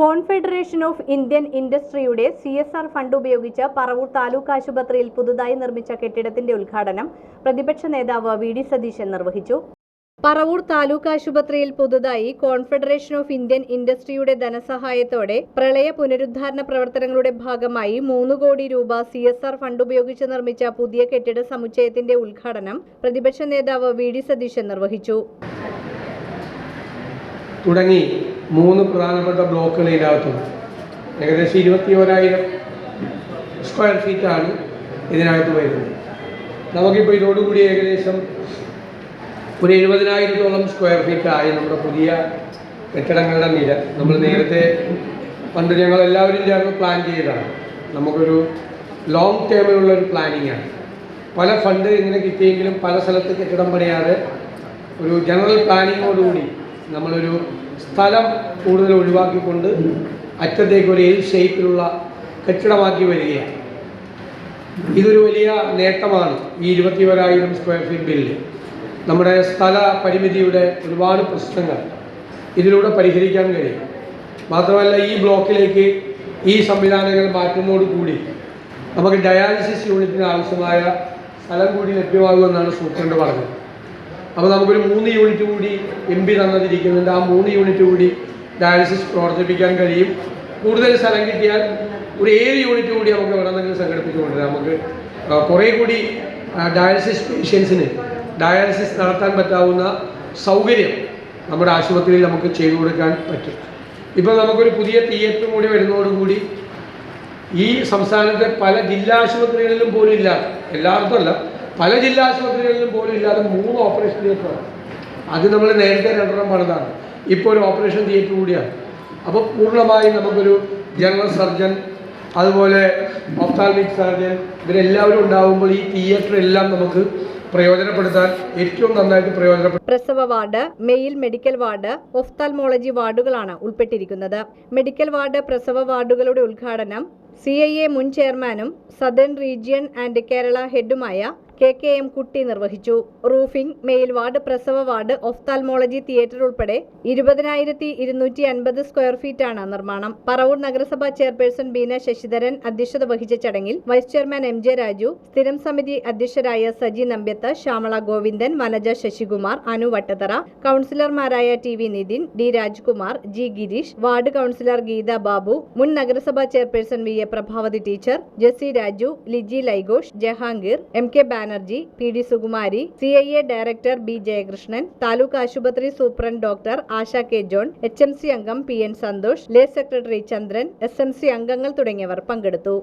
Confederation of Indian ഇൻഡസ്ട്രിയുടെ C S R fund ഉപയോഗിച്ച് പറവൂർ താലൂക്ക് ആശുപത്രിയിൽ പുതുതായി നിർമ്മിച്ച കെട്ടിടത്തിന്റെ ഉദ്ഘാടനം പ്രതിപക്ഷ നേതാവ് വി ഡി സതീശൻ നിർവഹിച്ചു. പറവൂർ താലൂക്ക് ആശുപത്രിയിൽ പുതുതായി കോൺഫെഡറേഷൻ ഓഫ് ഇന്ത്യൻ ഇൻഡസ്ട്രിയുടെ ധനസഹായത്തോടെ പ്രളയ പുനരുദ്ധാരണ പ്രവർത്തനങ്ങളുടെ ഭാഗമായി മൂന്ന് കോടി രൂപ സി എസ് ആർ ഫണ്ട് ഉപയോഗിച്ച് നിർമ്മിച്ച പുതിയ കെട്ടിട സമുച്ചയത്തിന്റെ ഉദ്ഘാടനം പ്രതിപക്ഷ നേതാവ് വി ഡി സതീശൻ നിർവഹിച്ചു. തുടങ്ങി. മൂന്ന് പ്രധാനപ്പെട്ട ബ്ലോക്കുകൾ ഇതിനകത്തുണ്ട് ഏകദേശം ഇരുപത്തി ഓരായിരം സ്ക്വയർ ഫീറ്റാണ് ഇതിനകത്ത് വരുന്നത്. നമുക്കിപ്പോൾ ഇതോടുകൂടി ഏകദേശം ഒരു എഴുപതിനായിരത്തോളം സ്ക്വയർ ഫീറ്റായി നമ്മുടെ പുതിയ കെട്ടിടങ്ങളുടെ നില നമ്മൾ നേരത്തെ പണ്ട് ഞങ്ങൾ എല്ലാവരും ചേർന്ന് പ്ലാൻ ചെയ്തതാണ്. നമുക്കൊരു ലോങ് ടേമിലുള്ള ഒരു പ്ലാനിങ്ങാണ് പല ഫണ്ട് ഇങ്ങനെ കിട്ടിയെങ്കിലും പല സ്ഥലത്ത് കെട്ടിടം പണിയാതെ ഒരു ജനറൽ പ്ലാനിങ്ങോടുകൂടി നമ്മളൊരു സ്ഥലം കൂടുതൽ ഒഴിവാക്കിക്കൊണ്ട് അറ്റത്തേക്ക് ഒരു ഏത് ഷേപ്പിലുള്ള കെട്ടിടമാക്കി വരികയാണ്. ഇതൊരു വലിയ നേട്ടമാണ് ഈ ഇരുപത്തി ഒരായിരം സ്ക്വയർ ഫീറ്റ് ബില്ല് നമ്മുടെ സ്ഥല പരിമിതിയുടെ ഒരുപാട് പ്രശ്നങ്ങൾ ഇതിലൂടെ പരിഹരിക്കാൻ കഴിയും. മാത്രമല്ല ഈ ബ്ലോക്കിലേക്ക് ഈ സംവിധാനങ്ങൾ മാറ്റുന്നതോടുകൂടി നമുക്ക് ഡയാലിസിസ് യൂണിറ്റിന് ആവശ്യമായ സ്ഥലം കൂടി ലഭ്യമാകുമെന്നാണ് സൂപ്രണ്ട് പറഞ്ഞത്. അപ്പോൾ നമുക്കൊരു മൂന്ന് യൂണിറ്റ് കൂടി എം പി തന്നതിരിക്കുന്നുണ്ട്. ആ മൂന്ന് യൂണിറ്റ് കൂടി ഡയാലിസിസ് പ്രവർത്തിപ്പിക്കാൻ കഴിയും. കൂടുതൽ സ്ഥലം കിട്ടിയാൽ ഒരു ഏഴ് യൂണിറ്റ് കൂടി നമുക്ക് എവിടെ നിന്നെങ്കിലും സംഘടിപ്പിച്ചുകൊണ്ട് നമുക്ക് കുറേ കൂടി ഡയാലിസിസ് പേഷ്യൻസിന് ഡയാലിസിസ് നടത്താൻ പറ്റാവുന്ന സൗകര്യം നമ്മുടെ ആശുപത്രിയിൽ നമുക്ക് ചെയ്തു കൊടുക്കാൻ പറ്റും. ഇപ്പോൾ നമുക്കൊരു പുതിയ തിയേറ്റർ കൂടി വരുന്നതോടുകൂടി ഈ സംസ്ഥാനത്തെ പല ജില്ലാ ആശുപത്രികളിലും പോലും ഇല്ല. എല്ലായിടത്തും അല്ല. പല ജില്ലാ ആശുപത്രികളിലും പോലും ഇല്ലാതെ മൂന്ന് ഓപ്പറേഷൻ തിയേറ്ററാണ് അത് നമ്മൾ നേരത്തെ രണ്ടെണ്ണം പണിതാണ്. ഇപ്പോൾ ഒരു ഓപ്പറേഷൻ തിയേറ്റർ കൂടിയാണ്. അപ്പോൾ പൂർണമായും നമുക്കൊരു ജനറൽ സർജൻ അതുപോലെ ഒപ്താൽമിക് സർജൻ ഇവരെല്ലാവരും ഉണ്ടാവുമ്പോൾ ഈ തിയേറ്റർ എല്ലാം നമുക്ക് പ്രയോജനപ്പെടുത്താൻ ഏറ്റവും നന്നായിട്ട് പ്രയോജനപ്പെടുത്താൻ പ്രസവ ward male medical ward ophthalmology വാർഡുകളാണ് ഉൾപ്പെട്ടിരിക്കുന്നത്. മെഡിക്കൽ വാർഡ് പ്രസവ വാർഡുകളുടെ ഉദ്ഘാടനം സി ഐ എ മുൻ ചെയർമാനും സദേൺ റീജിയൻ ആൻഡ് കേരള ഹെഡുമായ കെ കെ എം കുട്ടി നിർവഹിച്ചു. റൂഫിംഗ് മെയിൽ വാർഡ് പ്രസവ വാർഡ് ഒഫ്താൽമോളജി തിയേറ്റർ ഉൾപ്പെടെ ഇരുപതിനായിരത്തി ഇരുന്നൂറ്റി അൻപത് സ്ക്വയർ ഫീറ്റാണ് നിർമ്മാണം. പറവൂർ നഗരസഭാ ചെയർപേഴ്സൺ ബീന ശശിധരൻ അധ്യക്ഷത വഹിച്ച ചടങ്ങിൽ vice chairman M J Raju സ്ഥിരം സമിതി അധ്യക്ഷരായ സജി നമ്പ്യത്ത് ശ്യാമള ഗോവിന്ദൻ വനജ ശശികുമാർ അനു വട്ടത്തറ കൗൺസിലർമാരായ T V Nithin D Rajkumar G Girish ward councillor Geetha Babu മുൻ നഗരസഭാ chairperson V A Prabhavathi teacher Jessy Raju Liji Laighosh Jahangir M K Banerjee P D Sukumari C I A director B Jayakrishnan taluk ആശുപത്രി superintendent doctor Asha K John H M C അംഗം P N Santhosh lay secretary Chandran S M C അംഗങ്ങൾ തുടങ്ങിയവർ പങ്കെടുത്തു.